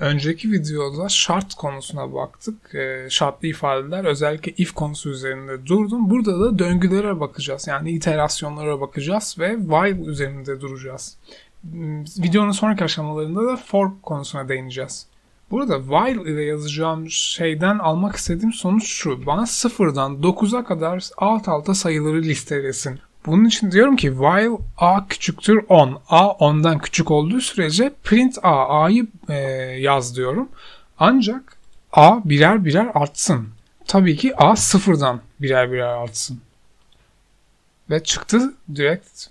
Önceki videoda şart konusuna baktık. E, şartlı ifadeler özellikle if konusu üzerinde durdum. Burada da döngülere bakacağız. Yani iterasyonlara bakacağız ve while üzerinde duracağız. Hmm, videonun sonraki aşamalarında da for konusuna değineceğiz. Burada while ile yazacağım şeyden almak istediğim sonuç şu. Bana sıfırdan 9'a kadar alt alta sayıları listelesin. Bunun için diyorum ki while a küçüktür 10. a 10'dan küçük olduğu sürece print a a'yı e, yaz diyorum. Ancak a birer birer artsın. Tabii ki a sıfırdan birer birer artsın. Ve çıktı direkt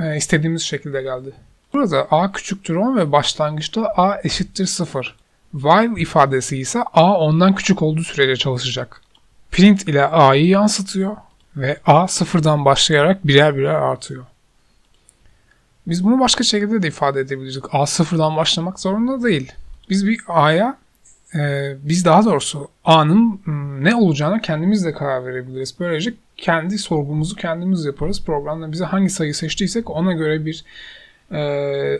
e, istediğimiz şekilde geldi. Burada a küçüktür 10 ve başlangıçta a eşittir 0. While ifadesi ise a ondan küçük olduğu sürece çalışacak. Print ile a'yı yansıtıyor ve a sıfırdan başlayarak birer birer artıyor. Biz bunu başka şekilde de ifade edebiliriz. A sıfırdan başlamak zorunda değil. Biz bir a'ya e, biz daha doğrusu a'nın ne olacağına kendimiz de karar verebiliriz. Böylece kendi sorgumuzu kendimiz yaparız. Programda bize hangi sayı seçtiysek ona göre bir e,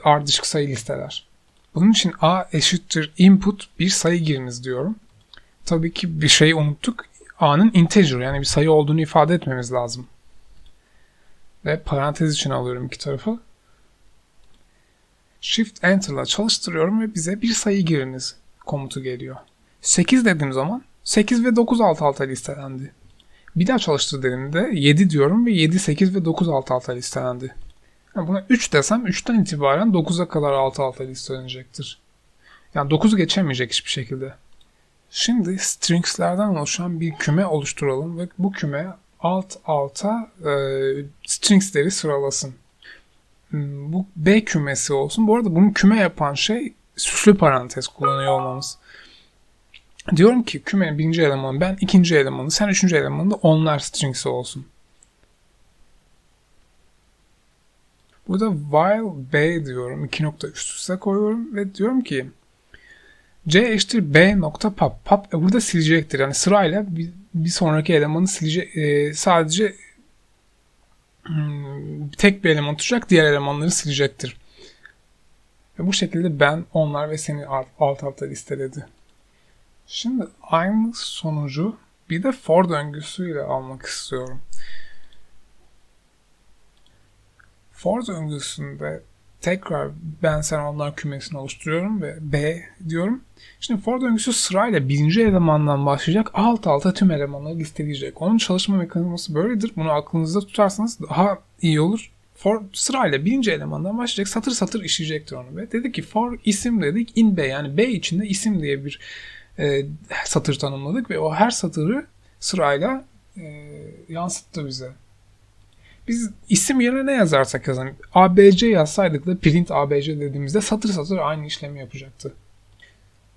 ardışık sayı listeler. Bunun için a eşittir input bir sayı giriniz diyorum. Tabii ki bir şey unuttuk a'nın integer yani bir sayı olduğunu ifade etmemiz lazım. Ve parantez için alıyorum iki tarafı. Shift Enter ile çalıştırıyorum ve bize bir sayı giriniz komutu geliyor. 8 dediğim zaman 8 ve 9 alt alta listelendi. Bir daha çalıştır dediğimde 7 diyorum ve 7, 8 ve 9 alt alta listelendi. Yani buna 3 desem 3'ten itibaren 9'a kadar alt alta listelenecektir. Yani 9'u geçemeyecek hiçbir şekilde. Şimdi stringslerden oluşan bir küme oluşturalım ve bu küme alt alta e, stringsleri sıralasın. Bu B kümesi olsun. Bu arada bunu küme yapan şey süslü parantez kullanıyor olmamız. Diyorum ki kümenin birinci elemanı ben ikinci elemanı sen üçüncü elemanı da onlar stringsi olsun. Burada while b diyorum. iki nokta üst üste koyuyorum ve diyorum ki C eşittir B nokta pub. Pub e, burada silecektir. Yani sırayla bir, bir sonraki elemanı silecek. E, sadece hmm, tek bir eleman tutacak. Diğer elemanları silecektir. Ve bu şekilde ben, onlar ve seni alt, alt alta listeledi. Şimdi aynı sonucu bir de for döngüsüyle almak istiyorum. For döngüsünde tekrar ben sen onlar kümesini oluşturuyorum ve B diyorum. Şimdi for döngüsü sırayla birinci elemandan başlayacak alt alta tüm elemanları listeleyecek. Onun çalışma mekanizması böyledir. Bunu aklınızda tutarsanız daha iyi olur. For sırayla birinci elemandan başlayacak satır satır işleyecektir onu. Ve dedi ki for isim dedik in B yani B içinde isim diye bir e, satır tanımladık ve o her satırı sırayla e, yansıttı bize. Biz isim yerine ne yazarsak yazalım. ABC yazsaydık da print ABC dediğimizde satır satır aynı işlemi yapacaktı.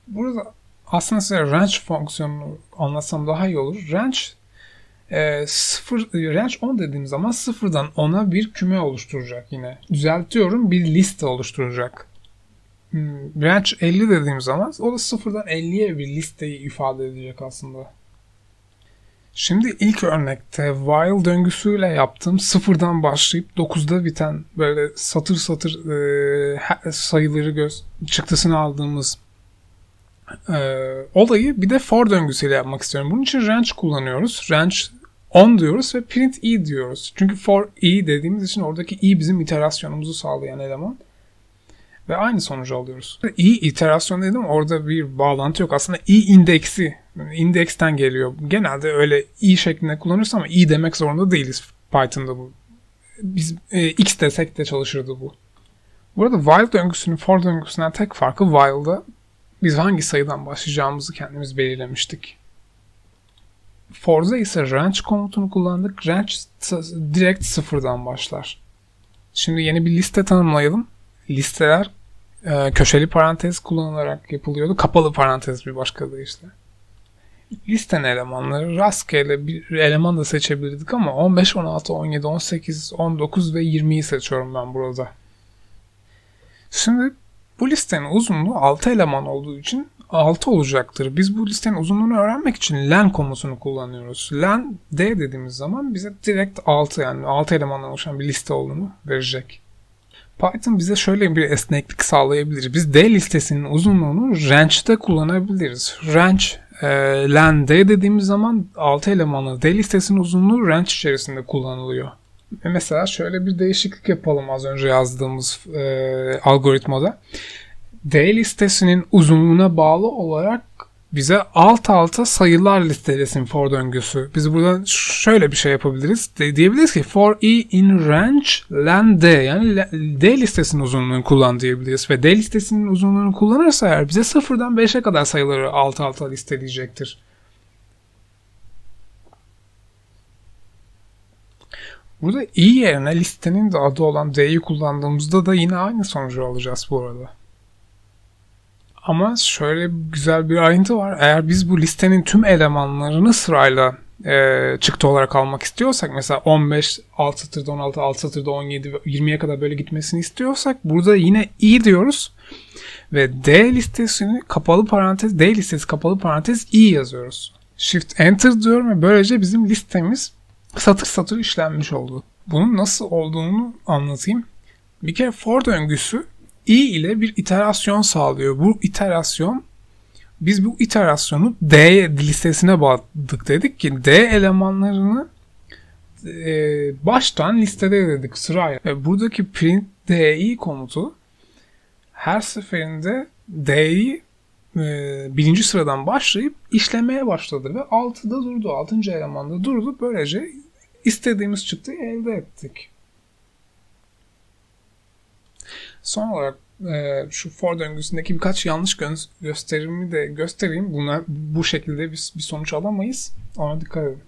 Burada aslında size range fonksiyonunu anlatsam daha iyi olur. Range e, sıfır, range 10 dediğim zaman sıfırdan 10'a bir küme oluşturacak yine. Düzeltiyorum bir liste oluşturacak. Hmm, range 50 dediğim zaman o da sıfırdan 50'ye bir listeyi ifade edecek aslında. Şimdi ilk örnekte while döngüsüyle yaptığım sıfırdan başlayıp 9'da biten böyle satır satır e, sayıları göz çıktısını aldığımız e, olayı bir de for döngüsüyle yapmak istiyorum. Bunun için range kullanıyoruz. Range on diyoruz ve print e diyoruz. Çünkü for e dediğimiz için oradaki e bizim iterasyonumuzu sağlayan eleman. Ve aynı sonucu alıyoruz. E iterasyon dedim orada bir bağlantı yok. Aslında e indeksi indeksten geliyor. Genelde öyle i şeklinde kullanırız ama i demek zorunda değiliz Python'da bu. Biz e, x desek de çalışırdı bu. Burada while döngüsünün for döngüsünden tek farkı while'da biz hangi sayıdan başlayacağımızı kendimiz belirlemiştik. For'da ise range komutunu kullandık. Range direkt sıfırdan başlar. Şimdi yeni bir liste tanımlayalım. Listeler e, köşeli parantez kullanılarak yapılıyordu. Kapalı parantez bir başka deyişle listen elemanları rastgele bir eleman da seçebilirdik ama 15, 16, 17, 18, 19 ve 20'yi seçiyorum ben burada. Şimdi bu listenin uzunluğu 6 eleman olduğu için 6 olacaktır. Biz bu listenin uzunluğunu öğrenmek için len komutunu kullanıyoruz. Len d dediğimiz zaman bize direkt 6 yani 6 elemandan oluşan bir liste olduğunu verecek. Python bize şöyle bir esneklik sağlayabilir. Biz D listesinin uzunluğunu range'de kullanabiliriz. Range e, len D dediğimiz zaman 6 elemanlı D listesinin uzunluğu range içerisinde kullanılıyor. Ve mesela şöyle bir değişiklik yapalım az önce yazdığımız e, algoritmada. D listesinin uzunluğuna bağlı olarak bize alt alta sayılar listelesin for döngüsü. Biz buradan şöyle bir şey yapabiliriz. De, diyebiliriz ki for i in range len d yani d listesinin uzunluğunu kullan diyebiliriz. Ve d listesinin uzunluğunu kullanırsa eğer bize sıfırdan 5'e kadar sayıları alt alta listeleyecektir. Burada i yerine listenin de adı olan d'yi kullandığımızda da yine aynı sonucu alacağız bu arada. Ama şöyle güzel bir ayrıntı var. Eğer biz bu listenin tüm elemanlarını sırayla e, çıktı olarak almak istiyorsak mesela 15, alt satırda 16, alt satırda 17 ve 20'ye kadar böyle gitmesini istiyorsak burada yine i diyoruz ve D listesini kapalı parantez D listesi kapalı parantez i yazıyoruz. Shift Enter diyorum ve böylece bizim listemiz satır satır işlenmiş oldu. Bunun nasıl olduğunu anlatayım. Bir kere for döngüsü i ile bir iterasyon sağlıyor. Bu iterasyon biz bu iterasyonu D listesine bağladık dedik ki D elemanlarını e, baştan listede dedik sırayla. Ve buradaki print di komutu her seferinde D'yi e, birinci sıradan başlayıp işlemeye başladı ve 6'da durdu. 6. elemanda durdu. Böylece istediğimiz çıktıyı elde ettik. Son olarak e, şu for döngüsündeki birkaç yanlış gö- gösterimi de göstereyim. Buna bu şekilde biz bir sonuç alamayız. Ona dikkat edin.